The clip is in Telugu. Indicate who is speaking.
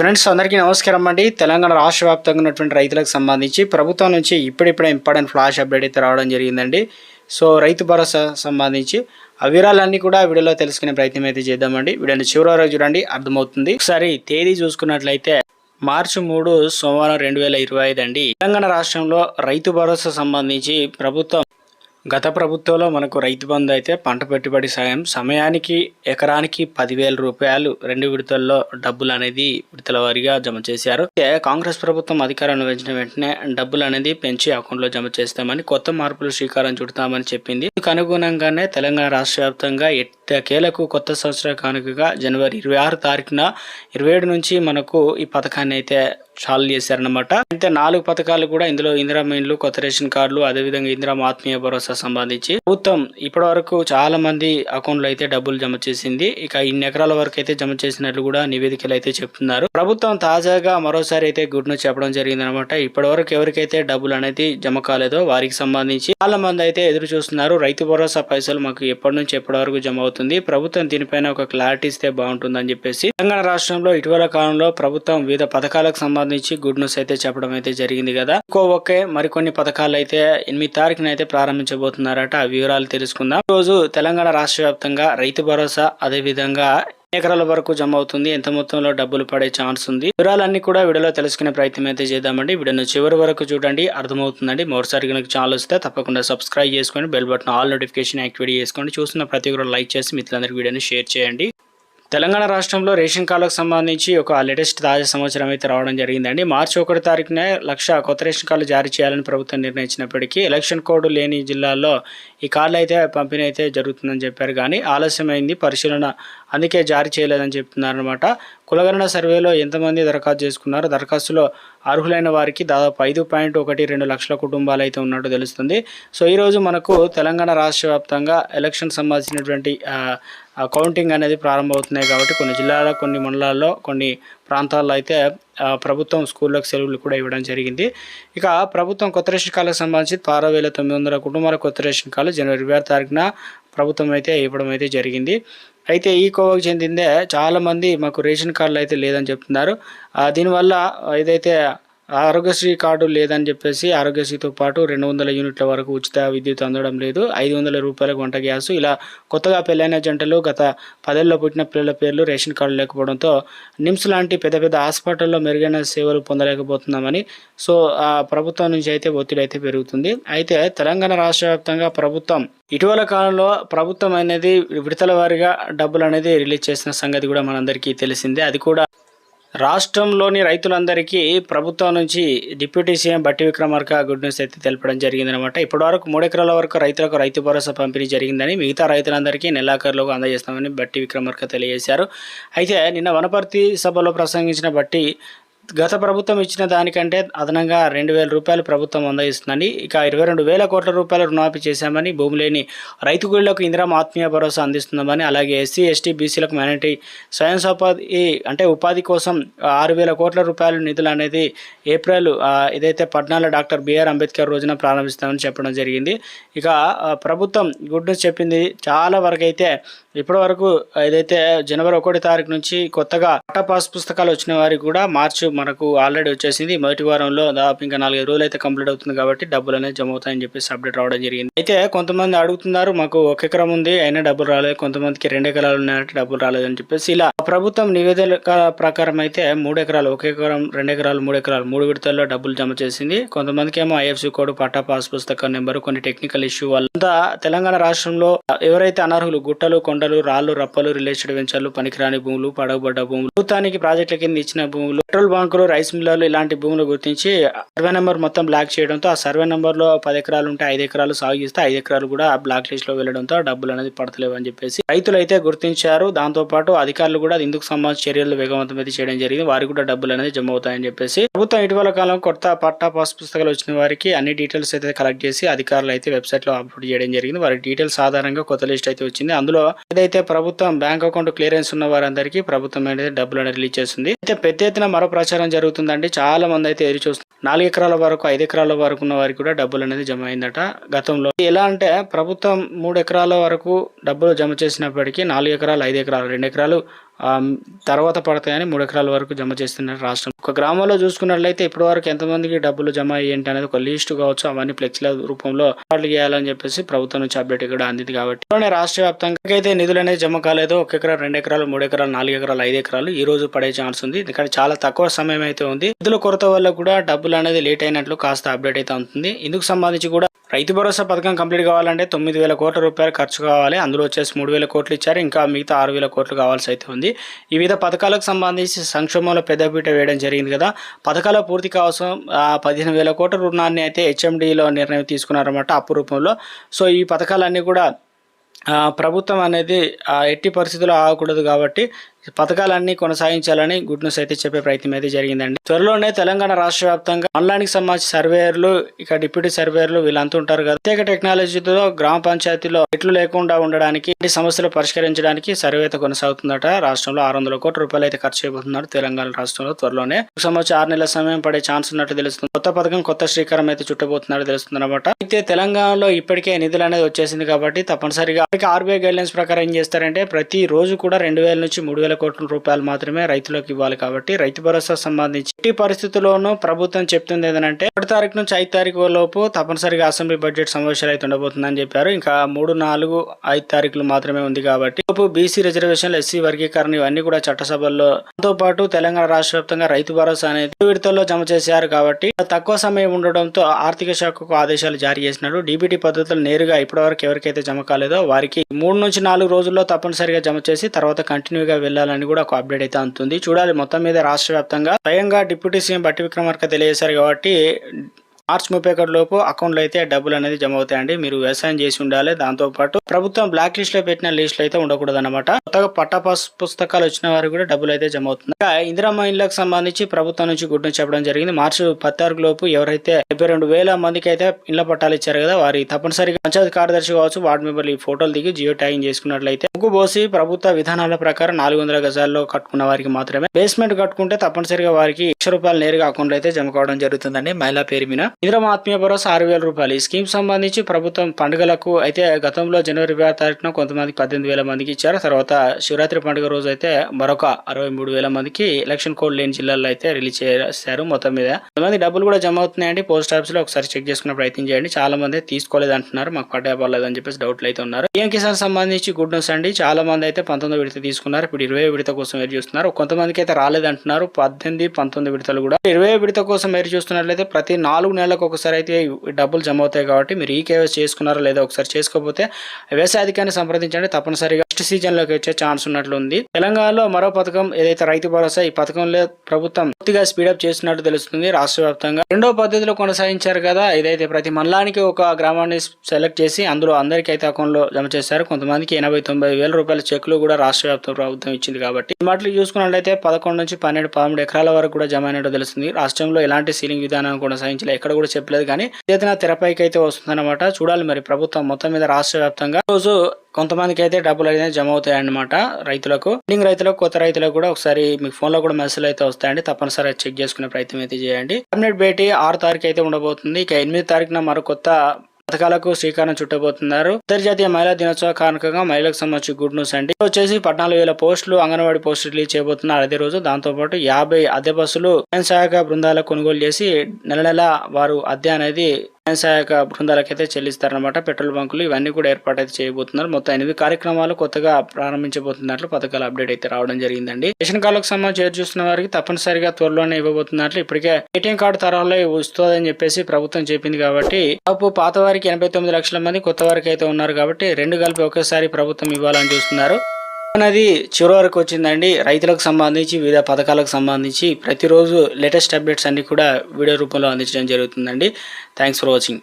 Speaker 1: ఫ్రెండ్స్ అందరికీ నమస్కారం అండి. తెలంగాణ రాష్ట్ర వ్యాప్తంగా ఉన్నటువంటి రైతులకు సంబంధించి ప్రభుత్వం నుంచి ఇప్పుడిప్పుడే ఇంపార్టెంట్ ఫ్లాష్ అప్డేట్ అయితే రావడం జరిగిందండి. సో రైతు భరోసా సంబంధించి ఆ వివరాలన్నీ కూడా వీడియోలో తెలుసుకునే ప్రయత్నం అయితే చేద్దామండి. వీడియోని చివరి వరకు చూడండి అర్థమవుతుంది. ఒకసారి తేదీ చూసుకున్నట్లయితే మార్చి మూడు సోమవారం రెండు వేల ఇరవై ఐదు అండి. తెలంగాణ రాష్ట్రంలో రైతు భరోసా సంబంధించి ప్రభుత్వం గత ప్రభుత్వంలో మనకు రైతు బంధు అయితే పంట పెట్టుబడి సాయం సమయానికి ఎకరానికి పదివేల రూపాయలు. రెండు విడతల్లో డబ్బులు అనేది విడతల వారీగా జమ చేశారు. కాంగ్రెస్ ప్రభుత్వం అధికారంలో వహించిన వెంటనే డబ్బులు అనేది పెంచి అకౌంట్లో జమ చేస్తామని కొత్త మార్పులు శ్రీకారం చుడతామని చెప్పింది. అనుగుణంగానే తెలంగాణ రాష్ట్ర వ్యాప్తంగా కేలకు కొత్త సంవత్సర కానుకగా జనవరి ఇరవై ఆరు తారీఖున ఇరవై ఏడు నుంచి మనకు ఈ పథకాన్ని అయితే చాలు చేశారనమాట అయితే నాలుగు పథకాలు కూడా ఇందులో ఇందిరా మెయిన్లు కొత్త రేషన్ కార్డులు అదేవిధంగా ఇందిరా ఆత్మీయ భరోసా సంబంధించి. ప్రభుత్వం ఇప్పటి వరకు చాలా మంది అకౌంట్లో అయితే డబ్బులు జమ చేసింది. ఇక ఇన్ని ఎకరాల వరకు అయితే జమ చేసినట్లు కూడా నివేదికలు అయితే చెప్తున్నారు. ప్రభుత్వం తాజాగా మరోసారి అయితే గుడ్ న్యూస్ చెప్పడం జరిగింది అనమాట ఇప్పటి వరకు ఎవరికైతే డబ్బులు అనేది జమ కాలేదో వారికి సంబంధించి చాలా మంది అయితే ఎదురు చూస్తున్నారు. రైతు భరోసా పైసలు మాకు ఎప్పటి నుంచి ఎప్పటి వరకు జమ అవుతుంది ప్రభుత్వం దీనిపైన ఒక క్లారిటీ ఇస్తే బాగుంటుందని చెప్పేసి తెలంగాణ రాష్ట్రంలో ఇటీవల కాలంలో ప్రభుత్వం వివిధ పథకాలకు సంబంధించి గుడ్ న్యూస్ అయితే చెప్పడం అయితే జరిగింది కదా. ఇంకో ఒకే మరికొన్ని పథకాలు అయితే ఎనిమిది తారీఖున అయితే ప్రారంభించబోతున్నారట. ఆ వివరాలు తెలుసుకుందాం. ఈ రోజు తెలంగాణ రాష్ట్ర వ్యాప్తంగా రైతు భరోసా అదేవిధంగా ఎకరాల వరకు జమ అవుతుంది. ఎంత మొత్తంలో డబ్బులు పడే ఛాన్స్ ఉంది? వివరాలన్నీ కూడా వీడియోలో తెలుసుకునే ప్రయత్నం అయితే చేద్దామండి. వీడియోను చివరి వరకు చూడండి అర్థమవుతుందండి. మరోసారి కనుక ఛానల్ వస్తే తప్పకుండా సబ్స్క్రైబ్ చేసుకొని bell button all notification activate చేసుకోండి. చూస్తున్న ప్రతి ఒక్కరు లైక్ చేసి మిత్రులందరికీ వీడియోని షేర్ చేయండి. తెలంగాణ రాష్ట్రంలో రేషన్ కార్డులకు సంబంధించి ఒక లేటెస్ట్ తాజా సమాచారం అయితే రావడం జరిగిందండి. మార్చి ఒకటి తారీఖున లక్ష కొత్త రేషన్ కార్డులు జారీ చేయాలని ప్రభుత్వం నిర్ణయించినప్పటికీ ఎలక్షన్ కోడ్ లేని జిల్లాల్లో ఈ కార్డులు అయితే పంపిణీ అయితే జరుగుతుందని చెప్పారు. కానీ ఆలస్యమైంది. పరిశీలన అందుకే జారీ చేయలేదని చెప్తున్నారనమాట కులగణన సర్వేలో ఎంతమంది దరఖాస్తు చేసుకున్నారో దరఖాస్తులో అర్హులైన వారికి దాదాపు ఐదు పాయింట్ ఒకటి రెండు లక్షల కుటుంబాలు అయితే ఉన్నట్టు తెలుస్తుంది. సో ఈరోజు మనకు తెలంగాణ రాష్ట్ర వ్యాప్తంగా ఎలక్షన్ సంబంధించినటువంటి కౌంటింగ్ అనేది ప్రారంభమవుతున్నాయి కాబట్టి కొన్ని జిల్లాల కొన్ని మండలాల్లో కొన్ని ప్రాంతాల్లో అయితే ప్రభుత్వం స్కూళ్ళకు సెలవులు కూడా ఇవ్వడం జరిగింది. ఇక ప్రభుత్వం కొత్త రేషన్ కార్డులకు సంబంధించి ఆరు వేల తొమ్మిది వందల కుటుంబాల కొత్త రేషన్ కార్డు జనవరి ఇరవై ఆరు తారీఖున ప్రభుత్వం అయితే ఇవ్వడం అయితే జరిగింది. అయితే ఈ కోవకు చెందిందే చాలామంది మాకు రేషన్ కార్డులు అయితే లేదని చెప్తున్నారు. దీనివల్ల ఏదైతే ఆరోగ్యశ్రీ కార్డు లేదని చెప్పేసి ఆరోగ్యశ్రీతో పాటు రెండు వందల యూనిట్ల వరకు ఉచిత విద్యుత్ అందడం లేదు. ఐదు వందల రూపాయలకు వంట గ్యాసు. ఇలా కొత్తగా పెళ్ళైన జంటలు గత పదేళ్ళలో పుట్టిన పిల్లల పేర్లు రేషన్ కార్డు లేకపోవడంతో నిమ్స్ లాంటి పెద్ద పెద్ద హాస్పిటల్లో మెరుగైన సేవలు పొందలేకపోతున్నామని సో ఆ ప్రభుత్వం నుంచి అయితే ఒత్తిడి అయితే పెరుగుతుంది. అయితే తెలంగాణ రాష్ట్ర వ్యాప్తంగా ప్రభుత్వం ఇటీవల కాలంలో ప్రభుత్వం అనేది విడతల వారిగా డబ్బులు అనేది రిలీజ్ చేసిన సంగతి కూడా మనందరికీ తెలిసిందే. అది కూడా రాష్ట్రంలోని రైతులందరికీ ప్రభుత్వం నుంచి డిప్యూటీ సీఎం బట్టి విక్రమార్క గుడ్ న్యూస్ అయితే తెలపడం జరిగిందనమాట ఇప్పటివరకు మూడెకరాల మూడు ఎకరాల వరకు రైతులకు రైతు భరోసా పంపిణీ జరిగిందని మిగతా రైతులందరికీ నెలాఖరులకు అందజేస్తామని బట్టి విక్రమార్క తెలియజేశారు. అయితే నిన్న వనపర్తి సభలో ప్రసంగించిన బట్టి గత ప్రభుత్వం ఇచ్చిన దానికంటే అదనంగా రెండు వేల రూపాయలు ప్రభుత్వం అందజేస్తుందని ఇక ఇరవై రెండు వేల కోట్ల రూపాయలు రుణమాఫీ చేశామని భూమి లేని రైతు గుళ్ళకు ఇందిరా ఆత్మీయ భరోసా అందిస్తున్నామని అలాగే ఎస్సీ ఎస్టీ బీసీలకు మైనార్టీ స్వయం ఉపాధి అంటే ఉపాధి కోసం ఆరు వేల కోట్ల రూపాయల నిధులు అనేది ఏప్రిల్ ఇదైతే పట్నాలో పద్నాలుగు డాక్టర్ బిఆర్ అంబేద్కర్ రోజున ప్రారంభిస్తామని చెప్పడం జరిగింది. ఇక ప్రభుత్వం గుడ్ న్యూస్ చెప్పింది చాలా వరకు అయితే ఇప్పటి వరకు ఏదైతే జనవరి ఒకటి తారీఖు నుంచి కొత్తగా పట్టా పాస్ పుస్తకాలు వచ్చిన వారికి కూడా మార్చి మనకు ఆల్రెడీ వచ్చేసింది. మొదటి వారంలో దాదాపు ఇంకా నాలుగైదు రోజులు అయితే కంప్లీట్ అవుతుంది కాబట్టి డబ్బులు అనేది జమ అవుతాయని చెప్పేసి అప్డేట్ రావడం జరిగింది. అయితే కొంతమంది అడుగుతున్నారు మాకు ఒక ఎకరం ఉంది అయినా డబ్బులు రాలేదు. కొంతమందికి రెండు ఎకరాలు ఉన్నాయంటే డబ్బులు రాలేదని చెప్పేసి ఇలా ప్రభుత్వం నివేదిక ప్రకారం అయితే మూడు ఎకరాలు ఒక ఎకరం రెండు ఎకరాలు మూడు ఎకరాలు మూడు విడతల్లో డబ్బులు జమ చేసింది. కొంతమందికి ఏమో ఐఎఫ్సి కోడ్ పట్టా పాస్ పుస్తకం నెంబర్ కొన్ని టెక్నికల్ ఇష్యూ వల్ల తెలంగాణ రాష్ట్రంలో ఎవరైతే అనర్హులు గుట్టలు కొండలు రాళ్ళు రప్పలు రిలేటెడ్ వెంచర్లు పనికిరాని భూములు పడవబడ్డ భూములు ప్రభుత్వానికి ప్రాజెక్టుల కింద ఇచ్చిన భూములు పెట్రోల్ బ్యాంకులు రైస్ మిల్లర్లు ఇలాంటి భూములు గుర్తించి సర్వే నెంబర్ మొత్తం బ్లాక్ చేయడంతో ఆ సర్వే నెంబర్లో పది ఎకరాలు ఉంటే ఐదు ఎకరాలు సాగు చేస్తే ఐదు ఎకరాలు కూడా బ్లాక్ లిస్ట్లో వెళ్ళడంతో డబ్బులు అనేది పడతలేవు అని చెప్పేసి రైతులు అయితే గుర్తించారు. దాంతో పాటు అధికారులు కూడా ఇందుకు సంబంధించిన చర్యలు వేగవంతం అయితే చేయడం జరిగింది. వారికి కూడా డబ్బులు అనేది జమ అవుతాయని చెప్పేసి ప్రభుత్వం ఇటీవల కాలం కొత్త పట్టా పాస్ పుస్తకాలు వచ్చిన వారికి అన్ని డీటెయిల్స్ అయితే కలెక్ట్ చేసి అధికారులు అయితే వెబ్సైట్లో అప్లోడ్ చేయడం జరిగింది. వారి డీటెయిల్స్ ఆధారంగా కొత్త లిస్ట్ అయితే వచ్చింది. అందులో ఏదైతే ప్రభుత్వం బ్యాంక్ అకౌంట్ క్లియరెన్స్ ఉన్న వారందరికీ ప్రభుత్వం అనేది డబ్బులు అనేది రిలీజ్ చేస్తుంది. అయితే పెద్ద ఎత్తున మరో ప్రచారం జరుగుతుందండి చాలా మంది అయితే ఎదురు చూస్తున్నారు నాలుగు ఎకరాల వరకు ఐదు ఎకరాల వరకు ఉన్న వారికి కూడా డబ్బులు అనేది జమ అయిందట గతంలో. ఎలా అంటే ప్రభుత్వం మూడు ఎకరాల వరకు డబ్బులు జమ చేసినప్పటికీ నాలుగు ఎకరాలు ఐదు ఎకరాలు రెండు ఎకరాలు తర్వాత పడతాయని మూడు ఎకరాల వరకు జమ చేస్తున్నారు రాష్ట్రం. ఒక గ్రామంలో చూసుకున్నట్లయితే ఇప్పటి వరకు ఎంతమందికి డబ్బులు జమ ఏంటి అనేది ఒక లిస్ట్ కావచ్చు. అవన్నీ ఫ్లెక్సీల రూపంలో వాళ్ళు చేయాలని చెప్పేసి ప్రభుత్వం నుంచి అప్డేట్ కూడా అందింది కాబట్టి. రాష్ట్ర వ్యాప్తంగా అయితే నిధులు అనేది జమ కాలేదు ఒక ఎకరా రెండు ఎకరాలు మూడు ఎకరాలు నాలుగు ఎకరాలు ఐదు ఎకరాలు ఈ రోజు పడే ఛాన్స్ ఉంది. ఎందుకంటే చాలా తక్కువ సమయం అయితే ఉంది. నిధుల కొరత వల్ల కూడా డబ్బులు అనేది లేట్ అయినట్లు కాస్త అప్డేట్ అయితే ఉంటుంది ఇందుకు సంబంధించి కూడా రైతు భరోసా పథకం కంప్లీట్ కావాలంటే తొమ్మిది వేల కోట్ల రూపాయలు ఖర్చు కావాలి. అందులో వచ్చేసి మూడు వేల కోట్లు ఇచ్చారు. ఇంకా మిగతా ఆరు వేల కోట్లు కావాల్సి అయితే ఉంది. వివిధ పథకాలకు సంబంధించి సంక్షేమంలో పెద్దపీట వేయడం జరిగింది కదా. పథకాల పూర్తి కోసం పదిహేను వేల కోట్ల రుణాన్ని అయితే హెచ్ఎండిలో నిర్ణయం తీసుకున్నారన్నమాట అప్పు రూపంలో. సో ఈ పథకాలన్నీ కూడా ప్రభుత్వం అనేది ఎట్టి పరిస్థితుల్లో ఆగకూడదు కాబట్టి పథకాలన్నీ కొనసాగించాలని గుడ్ న్యూస్ అయితే చెప్పే ప్రయత్నం అయితే జరిగిందండి. త్వరలోనే తెలంగాణ రాష్ట్ర వ్యాప్తంగా ఆన్లైన్కి సంబంధించిన సర్వేయర్లు ఇక డిప్యూటీ సర్వేయర్లు వీళ్ళంతా ఉంటారు కదా. ప్రత్యేక టెక్నాలజీతో గ్రామ పంచాయతీలో ఎట్లు లేకుండా ఉండడానికి ఈ సమస్యలు పరిష్కరించడానికి సర్వే అయితే కొనసాగుతుందట. రాష్ట్రంలో ఆరు వందల కోట్ల రూపాయలు అయితే ఖర్చు చేయబోతున్నారు తెలంగాణ రాష్ట్రంలో త్వరలోనే. సంబంధించి ఆరు నెలల సమయం పడే ఛాన్స్ ఉన్నట్టు తెలుస్తుంది. కొత్త పథకం కొత్త శ్రీకారం అయితే చుట్టబోతున్నట్టు తెలుస్తుంది అనమాట అయితే తెలంగాణలో ఇప్పటికే నిధులు అనేది వచ్చేసింది కాబట్టి తప్పనిసరిగా ఆర్బీఐ ఆర్బీఐ గైడ్లైన్స్ ప్రకారం ఏం చేస్తారంటే ప్రతి రోజు కూడా రెండు వేల నుంచి మూడు వేల కోట్ల రూపాయలు మాత్రమే రైతులకు ఇవ్వాలి కాబట్టి రైతు భరోసా సంబంధించి ఎట్టి పరిస్థితుల్లోనూ ప్రభుత్వం చెప్తుంది ఏంటంటే ఒకటి తారీఖు నుంచి ఐదు తారీఖు లోపు తప్పనిసరిగా అసెంబ్లీ బడ్జెట్ సమావేశాలు అయితే ఉండబోతుందని చెప్పారు. ఇంకా మూడు నాలుగు ఐదు తారీఖులు మాత్రమే ఉంది కాబట్టి లోపు బీసీ రిజర్వేషన్లు ఎస్సీ వర్గీకరణ ఇవన్నీ కూడా చట్టసభల్లో తో పాటు తెలంగాణ రాష్ట్ర వ్యాప్తంగా రైతు భరోసా అనేది విడతల్లో జమ చేశారు కాబట్టి తక్కువ సమయం ఉండడంతో ఆర్థిక శాఖకు ఆదేశాలు జారీ చేసినారు. డీబీటీ పద్ధతులు నేరుగా ఇప్పటివరకు ఎవరికైతే జమ కాలేదో వారికి మూడు నుంచి నాలుగు రోజుల్లో తప్పనిసరిగా జమ చేసి తర్వాత కంటిన్యూగా వెళ్ళాలని కూడా ఒక అప్డేట్ అయితే అందుతుంది. చూడాలి మొత్తం మీద రాష్ట్ర వ్యాప్తంగా స్వయంగా డిప్యూటీ సీఎం బట్టి విక్రమార్క తెలియజేశారు కాబట్టి మార్చ్ ముప్పై ఒకటి లోపు అకౌంట్లో అయితే డబ్బులు అనేది జమ అవుతాయండి. మీరు వ్యవసాయం చేసి ఉండాలి. దాంతో పాటు ప్రభుత్వం బ్లాక్ లిస్ట్లో పెట్టిన లిస్ట్ అయితే ఉండకూడదు అనమాట కొత్తగా పట్టా పుస్తకాలు వచ్చిన వారికి కూడా డబ్బులు అయితే జమ అవుతుంది. ఇంకా ఇందిరా ఇళ్ళకు సంబంధించి ప్రభుత్వం నుంచి గుడ్డు చెప్పడం జరిగింది. మార్చి పద్నాలుగు లోపు ఎవరైతే డెబ్బై రెండు వేల మందికి అయితే ఇళ్ళ పట్టాలు ఇచ్చారు కదా వారి తప్పనిసరిగా పంచాయతీ కార్యదర్శి కావచ్చు వార్డు మెంబర్లు ఈ ఫోటోలు దిగి జియో ట్యాగింగ్ చేసుకున్నట్లయితే ముగ్గు పోసి ప్రభుత్వ విధానాల ప్రకారం నాలుగు వందల గజాల్లో కట్టుకున్న వారికి మాత్రమే. బేస్మెంట్ కట్టుకుంటే తప్పనిసరిగా వారికి లక్ష రూపాయలు నేరుగా అకౌంట్ అయితే జమ కావడం జరుగుతుందండి. మహిళా పేరు మీద ఇందిరమ్మ ఆత్మీయ భరోసా ఆరు వేల రూపాయలు. ఈ స్కీమ్ సంబంధించి ప్రభుత్వం పండుగలకు అయితే గతంలో జనవరి ఇరవై ఆరు తారీఖున కొంతమంది పద్దెనిమిది వేల మందికి ఇచ్చారు. తర్వాత శివరాత్రి పండుగ రోజు అయితే మరొక అరవై మూడు వేల మందికి ఎలక్షన్ కోడ్ లేని జిల్లాల్లో అయితే రిలీజ్ చేశారు మొత్తం మీద. కొంతమంది డబ్బులు కూడా జమ అవుతున్నాయండి. పోస్ట్ ఆఫీస్లో ఒకసారి చెక్ చేసుకున్న ప్రయత్నం చేయండి. చాలా మంది తీసుకోలేదు అంటున్నారు మాకు పడ్డా అని చెప్పేసి డౌట్లు అయితే ఉన్నారు. పిఎం కిసాన్ సంబంధించి గుడ్ న్యూస్ అండి. చాలా మంది అయితే పంతొమ్మిది విడత తీసుకున్నారు. ఇప్పుడు ఇరవై విడత కోసం ఎదురు చూస్తున్నారు. కొంతమందికి అయితే రాలేదంటున్నారు. పద్దెనిమిది పంతొమ్మిది విడతలు కూడా. ఇరవై విడత కోసం ఎదురు చూస్తున్నట్లయితే ప్రతి నాలుగు నెలలకు ఒకసారి అయితే డబ్బులు జమ అవుతాయి కాబట్టి మీరు ఈ కేవైసీ చేసుకున్నారా లేదా ఒకసారి చేసుకోకపోతే వ్యవసాయ అధికారిని సంప్రదించండి తప్పనిసరిగా. నెక్స్ట్ సీజన్లోకి వచ్చే ఛాన్స్ ఉన్నట్లు ఉంది తెలంగాణలో మరో పథకం ఏదైతే రైతు భరోసా ఈ పథకంలో ప్రభుత్వం పూర్తిగా స్పీడప్ చేస్తున్నట్టు తెలుస్తుంది రాష్ట్ర వ్యాప్తంగా. రెండో పద్ధతిలో కొనసాగించారు కదా ఇదైతే ప్రతి మండలానికి ఒక గ్రామాన్ని సెలెక్ట్ చేసి అందులో అందరికీ అయితే అకౌంట్లో జమ చేశారు. కొంతమందికి ఎనభై తొంభై వేల రూపాయల చెక్కులు కూడా రాష్ట్ర వ్యాప్త ప్రభుత్వం ఇచ్చింది కాబట్టి. ఈ మాటలు చూసుకున్నట్లయితే పదకొండు నుంచి పన్నెండు పదమూడు ఎకరాల వరకు కూడా జమ అయినట్టు తెలుస్తుంది. రాష్ట్రంలో ఎలాంటి సీలింగ్ విధానాన్ని కొనసాగించలే ఎక్కడ కూడా చెప్పలేదు కానీ చేతన తెరపైకి అయితే వస్తుందన్నమాట. చూడాలి మరి ప్రభుత్వం మొత్తం మీద రాష్ట్ర వ్యాప్తంగా. రోజు కొంతమందికి అయితే డబ్బులు అయితే జమ అవుతాయి అన్నమాట రైతులకు. బిల్డింగ్ రైతులకు కొత్త రైతులకు కూడా ఒకసారి మీకు ఫోన్లో కూడా మెసేజ్ అయితే వస్తాయండి. తప్పనిసరి చెక్ చేసుకునే ప్రయత్నం అయితే చేయండి. కేబినెట్ భేటీ ఆరు తారీఖు అయితే ఉండబోతుంది. ఇక ఎనిమిది తారీఖున మరో కొత్త పథకాలకు శ్రీకారం చుట్టబోతున్నారు. అంతర్జాతీయ మహిళా దినోత్సవ కారణంగా మహిళలకు సంబంధించి గుడ్ న్యూస్ అండి. వచ్చేసి పద్నాలుగు వేల పోస్టులు అంగన్వాడీ పోస్టులు రిలీజ్ చేయబోతున్నారు అదే రోజు దాంతో పాటు యాభై అద్దె బస్సులు స్వయం సహాయక బృందాలకు కొనుగోలు చేసి నెల నెల వారు అద్దె అనేది స్వయం సహాయక బృందాలకైతే చెల్లిస్తారనమాట పెట్రోల్ బంకులు ఇవన్నీ కూడా ఏర్పాటు అయితే చేయబోతున్నారు. మొత్తం ఎనిమిది కార్యక్రమాలు కొత్తగా ప్రారంభించబోతున్నట్లు పథకాల అప్డేట్ అయితే రావడం జరిగిందండి. రేషన్ కార్డులకు సంబంధించి ఎదురు చూస్తున్న వారికి తప్పనిసరిగా త్వరలోనే ఇవ్వబోతున్నట్లు ఇప్పటికే ఏటీఎం కార్డు తరహాలో వస్తుందని చెప్పేసి ప్రభుత్వం చెప్పింది కాబట్టి అప్పు పాత వారికి ఎనభై తొమ్మిది లక్షల మంది కొత్త వారికి అయితే ఉన్నారు కాబట్టి రెండు కలిపి ఒకేసారి ప్రభుత్వం ఇవ్వాలని చూస్తున్నారు. అనేది చివరి వరకు వచ్చిందండి. రైతులకు సంబంధించి వివిధ పథకాలకు సంబంధించి ప్రతిరోజు లేటెస్ట్ అప్డేట్స్ అన్ని కూడా వీడియో రూపంలో అందించడం జరుగుతుందండి. Thanks for watching